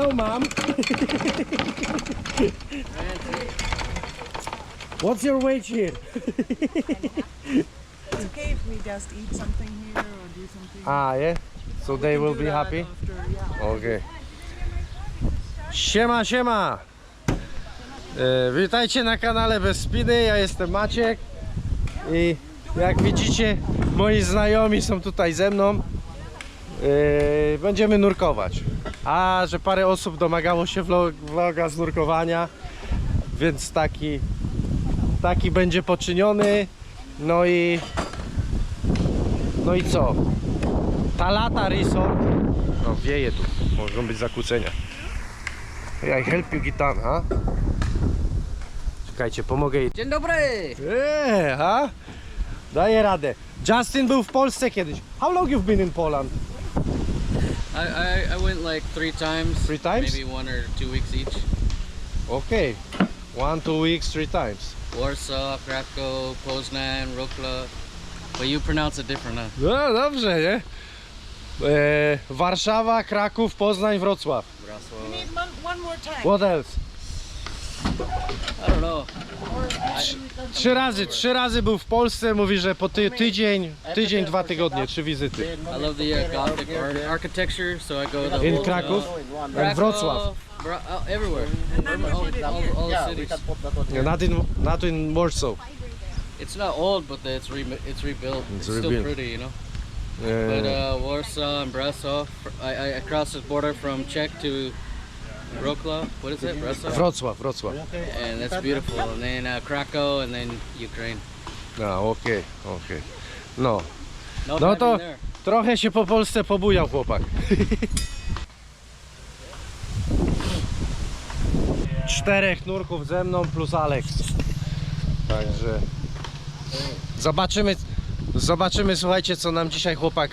Hello, mom. What's your wage here? It's okay if we just eat something here or do something. Ah, yeah. So they will be happy. After, yeah. Okej. Siema, siema! E, witajcie na kanale Bez Spiny, ja jestem Maciek i jak widzicie moi znajomi są tutaj ze mną. E, będziemy nurkować. A że parę osób domagało się vlog, vloga z nurkowania, więc taki, taki będzie poczyniony. No i no i co? Talata Resort no wieje tu, mogą być zakłócenia. I help you gitan, ha? Czekajcie, pomogę jej. Dzień dobry! Eee, ha? Daję radę. Justin był w Polsce kiedyś. How long you've been in Poland? I, I, I went like three times. Three times? Maybe one or two weeks each. Okay. One, two weeks, three times. Warsaw, Krakow, Poznan, Wrocław. But you pronounce it different, huh? No dobrze, nie? Eee, Warszawa, Kraków, Poznań, Wrocław. Wrocław. Need one, one more time. What else? I don't know. Trzy razy, trzy razy był w Polsce, mówi, że po ty, tydzień, tydzień, dwa tygodnie, trzy wizyty. I love the uh, Gothic ar- architecture, so I go the In whole, Kraków? And Wrocław. Uh, everywhere. All, all, all the cities. Not in, not in Warsaw. It's not old, but it's re- it's rebuilt. It's It's, still rebuilt. pretty, you know. But Eee, uh, Warsaw and Brasov, I, I I crossed the border from Czech to Wrocław. What is it? Brasov. Wrocław, Wrocław. and that's beautiful. And then uh, Krakow, and then Ukraine. A, okej, okej. No, No, No to- there. trochę się po Polsce pobujał chłopak. Czterech nurków ze mną plus Alex. Także zobaczymy, zobaczymy, słuchajcie, co nam dzisiaj chłopak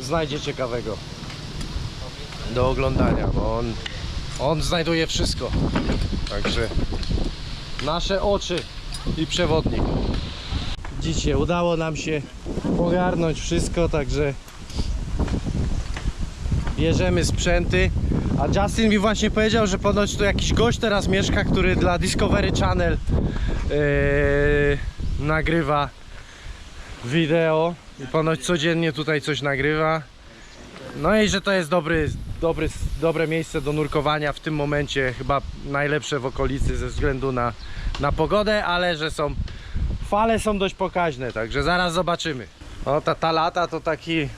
znajdzie ciekawego do oglądania, bo on, on znajduje wszystko. Także nasze oczy i przewodnik. Widzicie, udało nam się ogarnąć wszystko, także bierzemy sprzęty. A Justin mi właśnie powiedział, że ponoć tu jakiś gość teraz mieszka, który dla Discovery Channel yy, nagrywa wideo i ponoć codziennie tutaj coś nagrywa. No i że to jest dobry, dobry, dobre miejsce do nurkowania w tym momencie, chyba najlepsze w okolicy ze względu na, na pogodę, ale że są fale są dość pokaźne, także zaraz zobaczymy. O, ta, ta lata to taki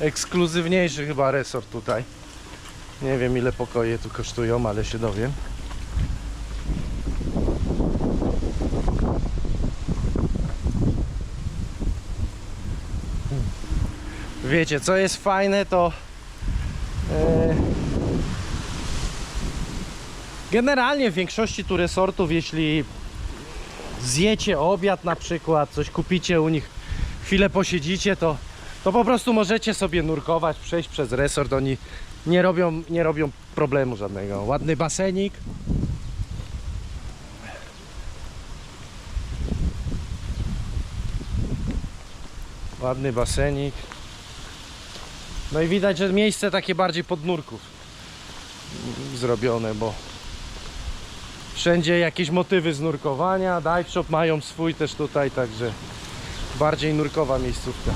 ekskluzywniejszy chyba resort tutaj. Nie wiem ile pokoje tu kosztują, ale się dowiem. Wiecie, co jest fajne, to generalnie w większości tu resortów, jeśli zjecie obiad na przykład, coś kupicie u nich, chwilę posiedzicie, to, to po prostu możecie sobie nurkować, przejść przez resort, oni nie robią, nie robią problemu żadnego. Ładny basenik. Ładny basenik. No i widać, że miejsce takie bardziej pod nurków zrobione, bo Wszędzie jakieś motywy z nurkowania. Dive shop mają swój też tutaj, także bardziej nurkowa miejscówka.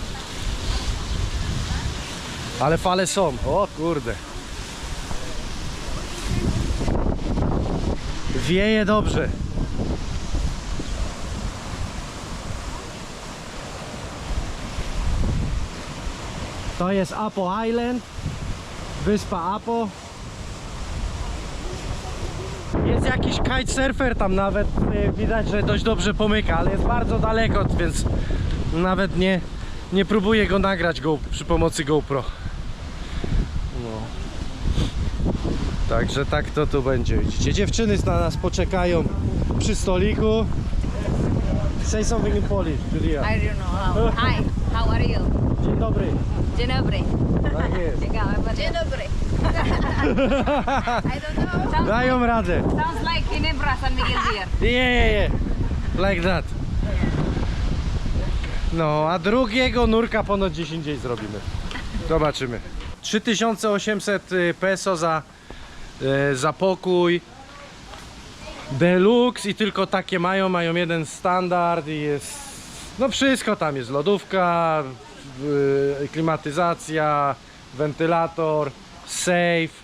Ale fale są. O kurde. Wieje dobrze. To jest Apo Island. Wyspa Apo. Jest jakiś kitesurfer tam nawet, y, widać, że dość dobrze pomyka, ale jest bardzo daleko, więc nawet nie, nie próbuję go nagrać go, przy pomocy GoPro. No. Także tak to tu będzie, widzicie. Dziewczyny na nas poczekają przy stoliku. Say something in Polish, Julia. I don't know how. Hi, how are you? Dzień dobry. Dzień dobry. Tak jest. Dzień dobry. I don't know. Dają radę. Sounds like Ginebra San Miguel here. Yeah, yeah, yeah. Like that. No, a drugiego nurka ponoć 10 dzień zrobimy. Zobaczymy. 3800 peso za e, za pokój. Deluxe i tylko takie mają, mają jeden standard i jest, no wszystko tam jest, lodówka, y, klimatyzacja, wentylator, safe,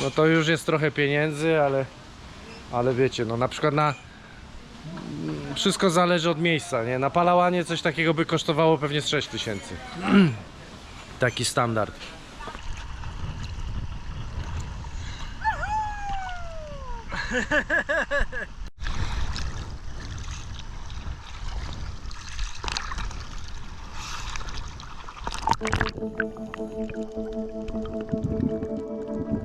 no to już jest trochę pieniędzy, ale, ale wiecie, no na przykład na, wszystko zależy od miejsca, nie, na Palałanie coś takiego by kosztowało pewnie z 6 tysięcy, taki standard. Thank you.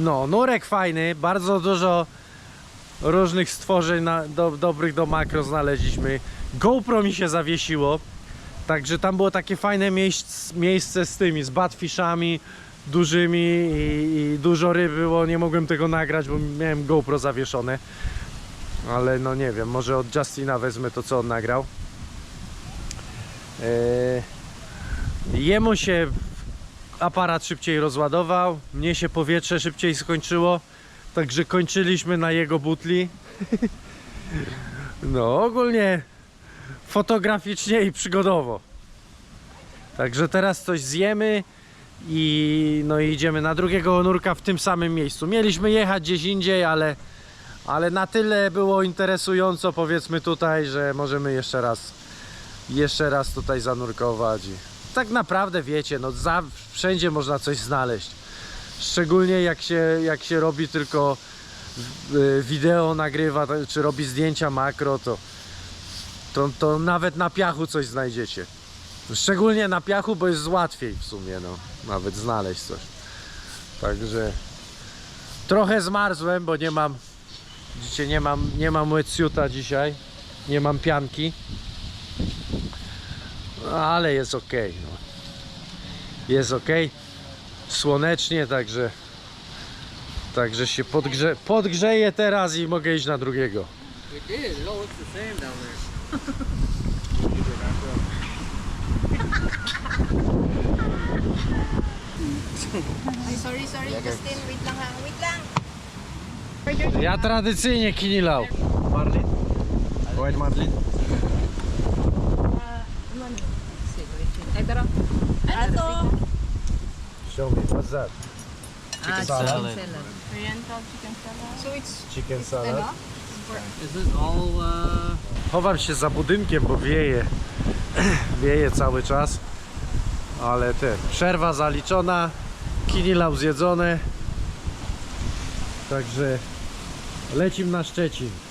No, nurek fajny, bardzo dużo różnych stworzeń na, do, dobrych do makro znaleźliśmy. GoPro mi się zawiesiło, także tam było takie fajne miejsc, miejsce z tymi, z batfishami dużymi i, i dużo ryb było, nie mogłem tego nagrać, bo miałem GoPro zawieszone. Ale no nie wiem, może od Justina wezmę to co on nagrał. Eee, jemu się aparat szybciej rozładował, mnie się powietrze szybciej skończyło, także kończyliśmy na jego butli. No, ogólnie fotograficznie i przygodowo. Także teraz coś zjemy i no i idziemy na drugiego nurka w tym samym miejscu. Mieliśmy jechać gdzieś indziej, ale, ale na tyle było interesująco powiedzmy tutaj, że możemy jeszcze raz jeszcze raz tutaj zanurkować. Tak naprawdę wiecie, no za, wszędzie można coś znaleźć. Szczególnie jak się, jak się robi tylko y, wideo nagrywa, czy robi zdjęcia makro, to, to, to nawet na piachu coś znajdziecie. Szczególnie na piachu, bo jest łatwiej w sumie, no, nawet znaleźć coś. Także trochę zmarzłem, bo nie mam, widzicie, nie mam, nie mam dzisiaj, nie mam pianki. No, ale jest ok. No. Jest ok. Słonecznie, także także się podgrze, podgrzeję teraz i mogę iść na drugiego. Ay, sorry, sorry, Justin. Wait lang ha. Wait lang. Ja tradycyjnie kinilał. Marlin? White Marlin? Ay, pero... Ano to? Show me, what's that? Ah, salad. salad. So it's Chicken salad. Is it all uh, Chowam się za budynkiem, bo wieje. wieje cały czas. Ale ten, przerwa zaliczona, kinilał zjedzone. Także lecim na Szczecin.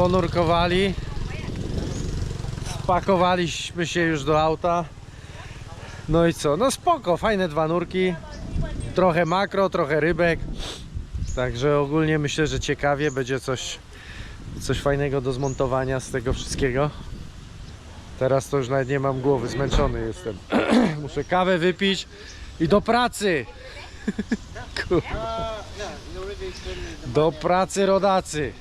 Ponurkowali. Spakowaliśmy się już do auta. No i co? No spoko, fajne dwa nurki. Trochę makro, trochę rybek. Także ogólnie myślę, że ciekawie będzie coś, coś fajnego do zmontowania z tego wszystkiego. Teraz to już nawet nie mam głowy, zmęczony jestem. Muszę kawę wypić i do pracy. Do pracy rodacy.